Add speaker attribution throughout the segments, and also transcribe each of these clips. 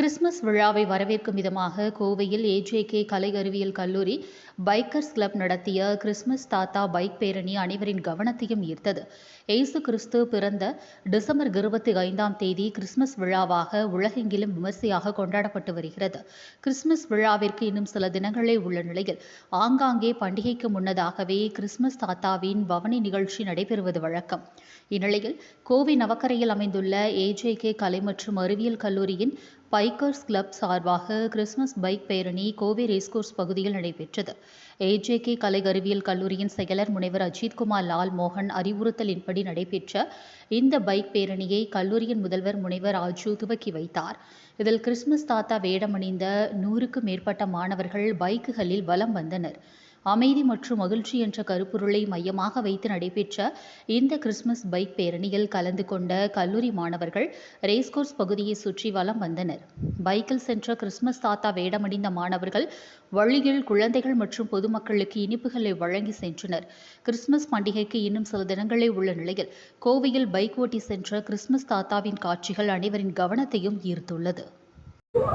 Speaker 1: Christmas விழாவை வரவேற்கும் விதமாக கோவையில் ஏஜேகே கலை அறிவியல் கல்லூரி பைக்கர்ஸ் கிளப் நடத்திய கிறிஸ்துமஸ் தாத்தா பைக் பேரணி அனைவரின் கவனத்தையும் ஈர்த்தது. ஏசு கிறிஸ்து பிறந்த டிசம்பர் இருபத்தி ஐந்தாம் தேதி கிறிஸ்துமஸ் விழாவாக உலகெங்கிலும் விமர்சையாக கொண்டாடப்பட்டு வருகிறது. கிறிஸ்துமஸ் விழாவிற்கு இன்னும் சில தினங்களே உள்ள நிலையில் ஆங்காங்கே பண்டிகைக்கு முன்னதாகவே கிறிஸ்துமஸ் தாத்தாவின் பவனி நிகழ்ச்சி நடைபெறுவது வழக்கம். இந்நிலையில் கோவை நவக்கரையில் அமைந்துள்ள ஏஜேகே கலை மற்றும் அறிவியல் கல்லூரியின் பைக்கர்ஸ் கிளப் சார்பாக கிறிஸ்துமஸ் பைக் பேரணி கோவை ரேஸ்கோர்ஸ் பகுதியில் நடைபெற்றது. ஏஜேகே கலை அறிவியல் கல்லூரியின் செயலர் முனைவர் அஜித்குமார் லால் மோகன் அறிவுறுத்தலின்படி நடைபெற்ற இந்த பைக் பேரணியை கல்லூரியின் முதல்வர் முனைவர் ராஜு துவக்கி வைத்தார். இதில் கிறிஸ்துமஸ் தாத்தா வேடமணிந்த நூறுக்கும் மேற்பட்ட மாணவர்கள் பைக்குகளில் வலம் வந்தனர். அமைதி மற்றும் மகிழ்ச்சி என்ற கருப்பொருளை மையமாக வைத்து நடைபெற்ற இந்த கிறிஸ்துமஸ் பைக் பேரணியில் கலந்து கொண்ட கல்லூரி மாணவர்கள் ரேஸ்கோர்ஸ் பகுதியை சுற்றி வலம் வந்தனர். பைக்கில் சென்ற கிறிஸ்துமஸ் தாத்தா வேடமணிந்த மாணவர்கள் வழியில் குழந்தைகள் மற்றும் பொதுமக்களுக்கு இனிப்புகளை வழங்கி சென்றனர். கிறிஸ்துமஸ் பண்டிகைக்கு இன்னும் சில தினங்களே உள்ள நிலையில் கோவையில் பைக் ஓட்டி சென்ற கிறிஸ்துமஸ் தாத்தாவின் காட்சிகள் அனைவரின் கவனத்தையும் ஈர்த்துள்ளது.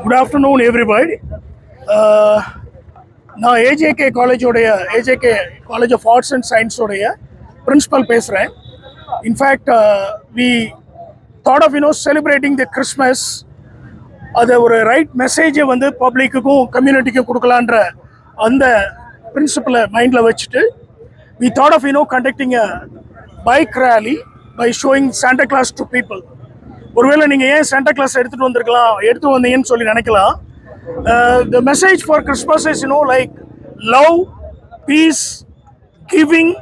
Speaker 2: குட் ஆஃப்டர்நூன் எவ்ரிபடி Uh, நான் AJK காலேஜோடைய AJK college of arts and சயின்ஸோடைய principal பேசுகிறேன் in fact we thought of you know celebrating the Christmas அதை ஒரு ரைட் மெசேஜை வந்து பப்ளிக்குக்கும் கம்யூனிட்டிக்கும் கொடுக்கலான்ற அந்த பிரின்சிபலை மைண்டில் வச்சுட்டு we thought of you know conducting a bike rally by showing Santa Claus to people ஒருவேளை நீங்கள் ஏன் சாண்டா கிளாஸ் எடுத்துகிட்டு வந்திருக்கலாம் எடுத்து வந்தீங்கன்னு சொல்லி நினைக்கலாம் the message for Christmas is you know like love peace giving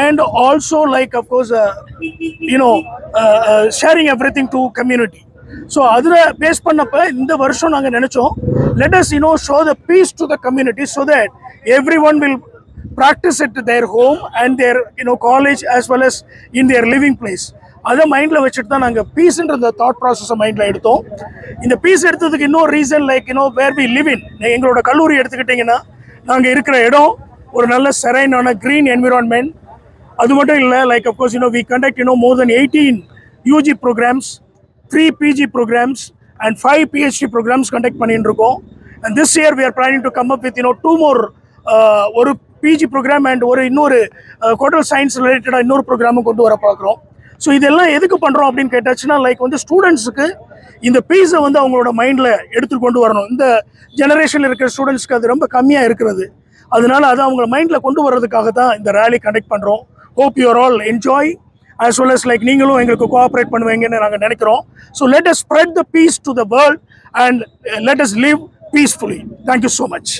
Speaker 2: and also like of course you know sharing everything to community so அதில் பேஸ் பண்ணப்ப இந்த வருஷம் நாங்கள் நினச்சோம் let us you know show the peace to the community so that everyone will practice it their home and their you know college as well as in their living place அதை மைண்டில் வச்சுட்டு தான் நாங்கள் பீஸ்ன்ற இந்த தாட் ப்ராசஸை மைண்டில் எடுத்தோம். இந்த பீஸ் எடுத்ததுக்கு இன்னொரு ரீசன் லைக் இன்னோ வேர் வி லிவ் இன் எங்களோட கல்லூரி எடுத்துக்கிட்டிங்கன்னா நாங்கள் இருக்கிற இடம் ஒரு நல்ல செரைனான க்ரீன் என்விரான்மெண்ட் அது மட்டும் இல்லை like of course you know we conduct you know more than eighteen UG programs three PG programs and five PhD programs conduct பண்ணிட்டு இருக்கோம். And this year we are planning to come up with you know two more ஒரு PG program and ஒரு இன்னொரு கோட்டல் science ரிலேட்டடாக இன்னொரு ப்ரோக்ராமும் கொண்டு வர பார்க்குறோம். ஸோ இதெல்லாம் எதுக்கு பண்ணுறோம் அப்படின்னு கேட்டாச்சுன்னா லைக் வந்து ஸ்டூடெண்ட்ஸுக்கு இந்த பீஸை வந்து அவங்களோட மைண்டில் எடுத்துட்டு கொண்டு வரணும். இந்த ஜெனரேஷனில் இருக்கிற ஸ்டூடெண்ட்ஸ்க்கு அது ரொம்ப கம்மியாக இருக்கிறது. அதனால அதை அவங்க மைண்டில் கொண்டு வர்றதுக்காக தான் இந்த ரேலி கண்டக்ட் பண்ணுறோம் hope you are all enjoy as well as like நீங்களும் எங்களுக்கு கோஆப்ரேட் பண்ணுவீங்கன்னு நாங்கள் நினைக்கிறோம். So let us spread the peace to the world and let us live peacefully thank you so much